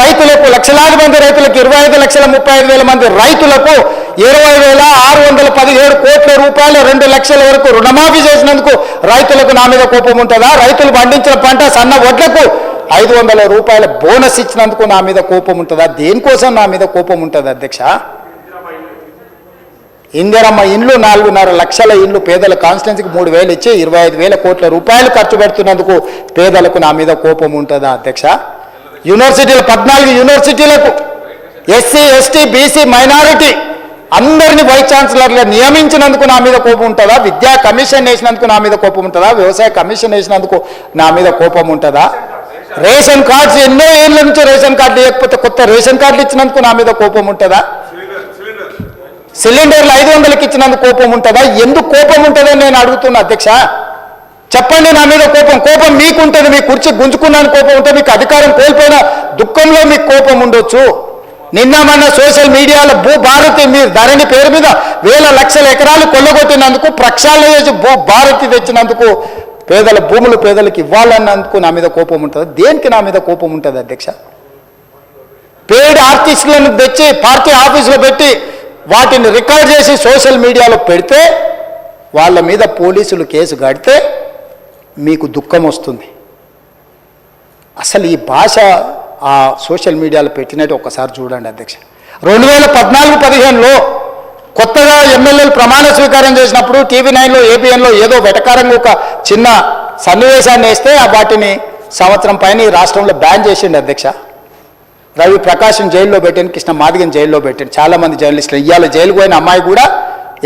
రైతులకు లక్షలాది మంది రైతులకు ఇరవై ఐదు లక్షల ముప్పై ఐదు వేల మంది రైతులకు ఇరవై వేల ఆరు వందల పదిహేడు కోట్ల రూపాయలు రెండు లక్షల వరకు రుణమాఫీ చేసినందుకు రైతులకు నా మీద కోపం ఉంటుందా? రైతులు పండించిన పంట సన్న వడ్లకు ఐదు వందల రూపాయల బోనస్ ఇచ్చినందుకు నా మీద కోపం ఉంటుందా? దేనికోసం నా మీద కోపం ఉంటుంది అధ్యక్ష? ఇందిరమ్మ ఇండ్లు నాలుగున్నర లక్షల ఇండ్లు పేదల కాన్స్టిట్యున్సీకి మూడు వేలు ఇచ్చి ఇరవై ఐదు వేల కోట్ల రూపాయలు ఖర్చు పెడుతున్నందుకు పేదలకు నా మీద కోపం ఉంటుందా అధ్యక్ష? యూనివర్సిటీలు పద్నాలుగు యూనివర్సిటీలకు ఎస్సీ ఎస్టీ బీసీ మైనారిటీ అందరిని వైస్ ఛాన్సలర్గా నియమించినందుకు నా మీద కోపం ఉంటుందా? విద్యా కమిషన్ వేసినందుకు నా మీద కోపం ఉంటుందా? వ్యవసాయ కమిషన్ వేసినందుకు నా మీద కోపం ఉంటుందా? రేషన్ కార్డ్స్ ఎన్నో ఏళ్ళ నుంచి రేషన్ కార్డు లేకపోతే కొత్త రేషన్ కార్డులు ఇచ్చినందుకు నా మీద కోపం ఉంటుందా? సిలిండర్లు ఐదు వందలకి ఇచ్చినందుకు కోపం ఉంటుందా? ఎందుకు కోపం ఉంటుందని నేను అడుగుతున్నా అధ్యక్ష. చెప్పండి నా మీద కోపం. కోపం మీకు ఉంటుంది మీ కుర్చీ గుంజుకున్నాను కోపం ఉంటే మీకు అధికారం కోల్పోయిన దుఃఖంలో మీకు కోపం ఉండొచ్చు. నిన్న మన సోషల్ మీడియాలో భూ భారతి మీరు ధరణి పేరు మీద వేల లక్షల ఎకరాలు కొల్లగొట్టినందుకు ప్రక్షాళన చేసి భూ భారతి తెచ్చినందుకు పేదల భూములు పేదలకు ఇవ్వాలన్నందుకు నా మీద కోపం ఉంటుంది. దేనికి నా మీద కోపం ఉంటుంది అధ్యక్ష? పేడ్ ఆర్టిస్టులను తెచ్చి పార్టీ ఆఫీసులో పెట్టి వాటిని రికార్డ్ చేసి సోషల్ మీడియాలో పెడితే వాళ్ళ మీద పోలీసులు కేసు కడితే మీకు దుఃఖం వస్తుంది. అసలు ఈ భాష ఆ సోషల్ మీడియాలో పెట్టినట్టు ఒకసారి చూడండి అధ్యక్ష. రెండు వేల పద్నాలుగు పదిహేనులో కొత్తగా ఎమ్మెల్యేలు ప్రమాణ స్వీకారం చేసినప్పుడు టీవీ నైన్లో ఏబిఎన్లో ఏదో వెటకారంగా ఒక చిన్న సన్నివేశాన్ని వేస్తే ఆ వాటిని సంవత్సరం పైన ఈ రాష్ట్రంలో బ్యాన్ చేసిండు అధ్యక్ష. రవి ప్రకాశం జైల్లో పెట్టాను కృష్ణ మాదిగన్ జైల్లో పెట్టాను చాలామంది జర్నలిస్టులు ఇవాళ జైలుకు పోయిన అమ్మాయి కూడా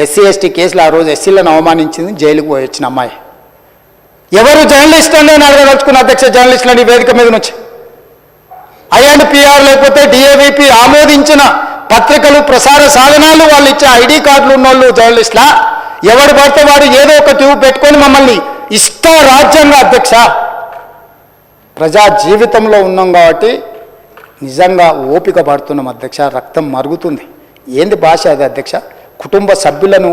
ఎస్సీ ఎస్టీ కేసులు ఆ రోజు ఎస్సీలను అవమానించింది జైలుకు పోయి వచ్చిన అమ్మాయి. ఎవరు జర్నలిస్ట్ అని నేను అడగదలుచుకున్న అధ్యక్ష జర్నలిస్టులని ఈ వేదిక మీద నుంచి. ఐఎండ్ పిఆర్ లేకపోతే డిఏవిపి ఆమోదించిన పత్రికలు ప్రసార సాధనాలు వాళ్ళు ఇచ్చే ఐడి కార్డులు ఉన్నోళ్ళు జర్నలిస్టులా. ఎవరు పడితే వాడు ఏదో ఒక ట్యూబ్ పెట్టుకొని మమ్మల్ని ఇష్ట రాజ్యాంగ అధ్యక్ష. ప్రజా జీవితంలో ఉన్నాం కాబట్టి నిజంగా ఓపిక పడుతున్నాం అధ్యక్ష రక్తం మరుగుతుంది. ఏంది భాష అది అధ్యక్ష? కుటుంబ సభ్యులను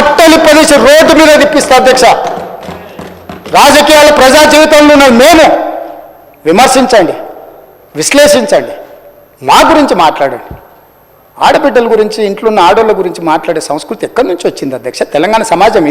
బట్టలు రోడ్డు మీద తిప్పిస్తా అధ్యక్ష. రాజకీయాల ప్రజా జీవితంలో ఉన్న మేము విమర్శించండి విశ్లేషించండి మా గురించి మాట్లాడండి. ఆడబిడ్డల గురించి ఇంట్లో ఉన్న ఆడోళ్ళ గురించి మాట్లాడే సంస్కృతి ఎక్కడి నుంచి వచ్చింది అధ్యక్ష? తెలంగాణ సమాజం ఇదే